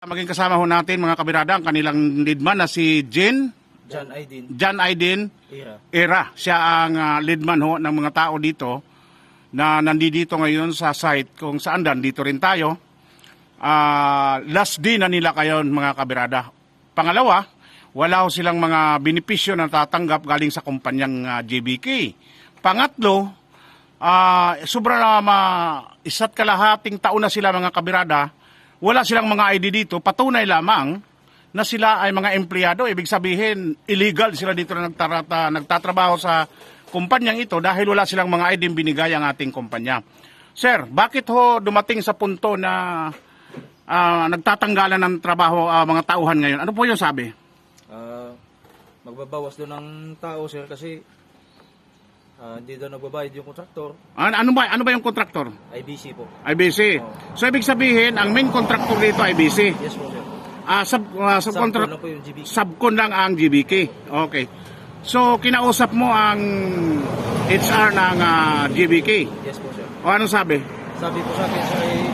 Maging kasama ho natin mga kabirada ang kanilang leadman na si Jen, John Aydin, Jan Aiden Ira. Era. Siya ang ah, leadman ho ng mga tao dito na nandito ngayon sa site kung saan dan dito rin tayo. Ah, last day na nila kayo mga kabirada. Pangalawa, wala ho silang mga benepisyo na tatanggap galing sa kumpanyang ah, JBK. Pangatlo, ah sobra na ma isa't kalahating taon na sila mga kabirada, wala silang mga ID dito, patunay lamang na sila ay mga empleyado. Ibig sabihin, illegal sila dito na nagtarata, nagtatrabaho sa kumpanyang ito dahil wala silang mga ID binigay ang ating kumpanya. Sir, bakit ho dumating sa punto na ah, nagtatanggalan ng trabaho ang mga tauhan ngayon? Ano po yung sabi? Ah, magbabawas doon ng tao, sir, kasi ah, hindi daw nagbabayad yung kontraktor. Ano, ano ba ano ba yung kontraktor? IBC po. IBC. So ibig sabihin, ang main contractor dito IBC. Yes po, sir. Ah, sub ah, Subcon subcontract lang po yung GBK. subcon lang ang GBK. Okay. So kinausap mo ang HR ng ah, GBK. Yes po, sir. O anong sabi? Sabi po sa akin, sir, eh,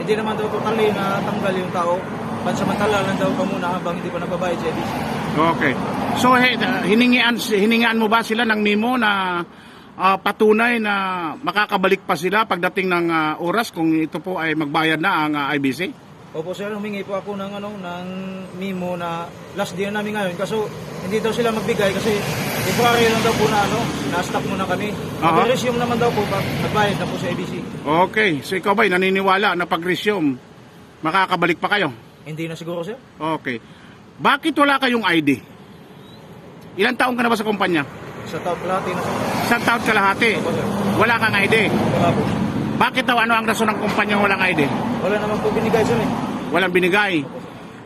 hindi naman daw totally na tanggal yung tao. Pansamantala lang daw pa muna habang hindi pa nababayad sa IBC. Okay. So hiningian hiningian mo ba sila ng memo na ah, patunay na makakabalik pa sila pagdating ng ah, oras kung ito po ay magbayad na ang ah, IBC? Opo sir, humingi po ako ng ano ng memo na last day na namin ngayon kaso hindi daw sila magbigay kasi temporary lang daw po na ano, na-stop muna kami. Aha. Mag-resume naman daw po pag nagbayad na po sa ABC. Okay. So ikaw ba'y naniniwala na pag-resume makakabalik pa kayo? Hindi na siguro sir. Okay. Bakit wala kayong ID? Ilang taong ka na ba sa kumpanya? Sa top plati na. Isang taon kalahati. Opo sir. Wala kang ID. Wala po. Bakit daw ano ang rason ng kumpanya walang ID? Wala naman po binigay sir eh. Walang binigay.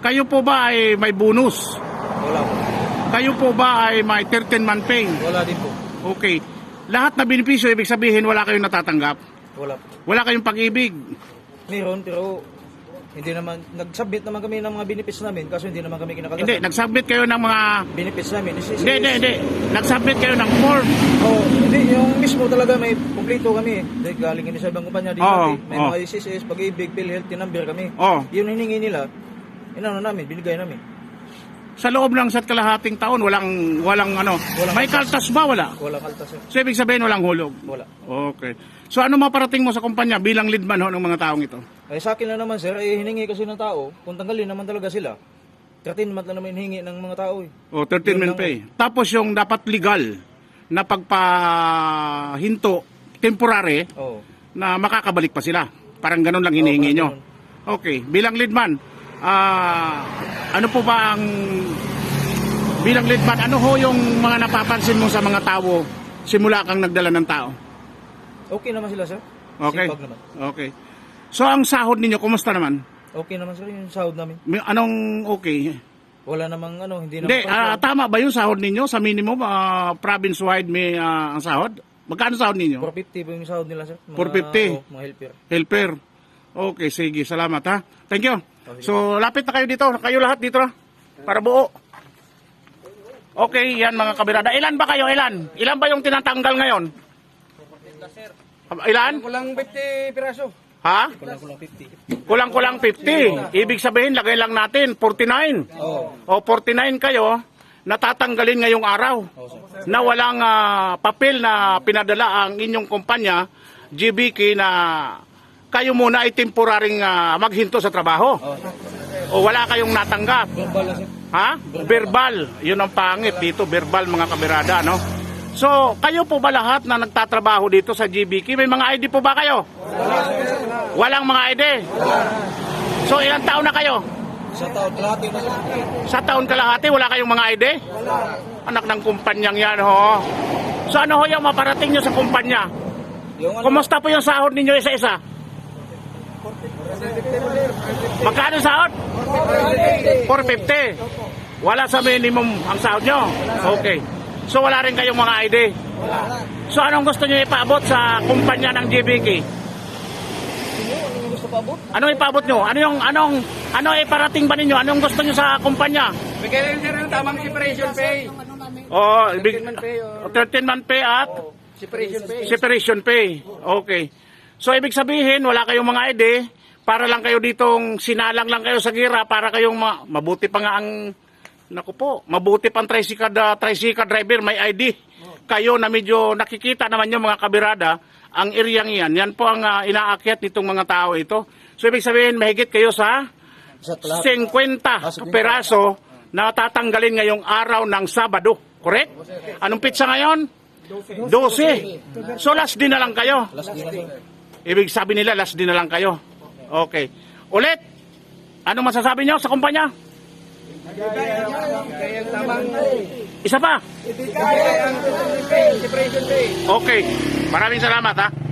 Kayo po ba ay may bonus? Wala po. Kayo po ba ay may 13 month pay? Wala din po. Okay. Lahat na benepisyo, ibig sabihin wala kayong natatanggap. Wala po. Wala kayong pag-ibig. Meron pero hindi naman nag-submit naman kami ng mga benefits namin kaso hindi naman kami kinakalatan. Hindi, nag-submit kayo ng mga... benefits namin. Is, is, Hindi, hindi, hindi. Nag-submit kayo ng form. Oh, hindi, yung mismo talaga may kumplito kami. Dahil galing kami sa ibang kumpanya dito. Oo, may oo. mga ICCS, pag-ibig, PhilHealth, number kami. Oh, Yun hiningi nila, inano namin, binigay namin. Sa loob ng isa't kalahating taon, walang, walang ano, Walang may kaltas ba? Wala. Wala kaltas sir. So, ibig sabihin walang hulog. Wala. Okay. So, ano maparating mo sa kumpanya bilang leadman ho ng mga taong ito? Ay sa akin lang naman sir, eh, hiningi kasi ng tao, kung tanggalin naman talaga sila, 13 month lang naman hiningi ng mga tao eh. O, 13 Yun men lang pay. Tapos yung dapat legal na pagpahinto, temporary, Oo. na makakabalik pa sila. Parang ganun lang hinihingi Oo, nyo. Okay. Bilang leadman, ah, ano po ba ang... Bilang leadman, ano ho yung mga napapansin mo sa mga tao simula kang nagdala ng tao? Okay naman sila sir. Okay. Sipag naman. Okay. So ang sahod ninyo, kumusta naman? Okay naman sir yung sahod namin. May- Anong okay? Wala namang ano, hindi Hindi, naman. ah, tama ba yung sahod ninyo sa minimum ah, province-wide may ah, ang sahod? Magkano sahod ninyo? 450 po yung sahod nila sir. 450? Mga, oh, mga helper. Helper. Okay, sige. Salamat ha. Thank you. So, lapit na kayo dito. Kayo lahat dito na. Para buo. Okay, yan mga kabirada. Ilan ba kayo? Ilan? Ilan ba yung tinatanggal ngayon? Ilan? Kulang 50 piraso. Ha? Kulang kulang 50. Kulang-kulang 50. Ibig sabihin, lagay lang natin 49. Oo. O 49 kayo, natatanggalin ngayong araw. Na walang ah, papel na pinadala ang inyong kumpanya, GBK, na kayo muna ay temporaring ah, maghinto sa trabaho. O wala kayong natanggap. Ha? Verbal. Yun ang pangit dito, verbal mga kabirada, no? So, kayo po ba lahat na nagtatrabaho dito sa GBK? May mga ID po ba kayo? Walang mga ID? So, ilang taon na kayo? Sa taon, kalahati na sir. Sa taon kalahati, wala kayong mga ID? Anak ng kumpanyang yan, ho. So, ano ho yung maparating nyo sa kumpanya? Yung ano, Kumusta po yung sahod ninyo isa-isa? Magkano sahod? 450. Wala sa minimum ang sahod nyo? Okay. So wala rin kayong mga ID? So anong gusto nyo ipaabot sa kumpanya ng GBK? ano ipaabot nyo? Ano yung anong ano iparating ba ninyo? Anong gusto nyo sa kumpanya? Bigyan sir ng tamang separation pay. Oh, ibig, 13 month pay or- 13 month pay at Separation pay. separation pay. Okay. So ibig sabihin wala kayong mga ID, para lang kayo ditong sinalang lang kayo sa gira para kayong ma- mabuti pa nga ang naku po, mabuti pang tricycle, uh, tricycle driver may ID. Kayo na medyo nakikita naman yung mga kabirada, ang eryang yan, yan po ang ah, inaakyat nitong mga tao ito. So ibig sabihin, mahigit kayo sa Sa lahat. 50 peraso na tatanggalin ngayong araw ng Sabado. Correct? Anong pizza ngayon? 12. So last din na lang kayo. Ibig sabi nila, last din na lang kayo. Okay. Ulit, ano masasabi nyo sa kumpanya? Isa pa? Okay. Maraming salamat ha.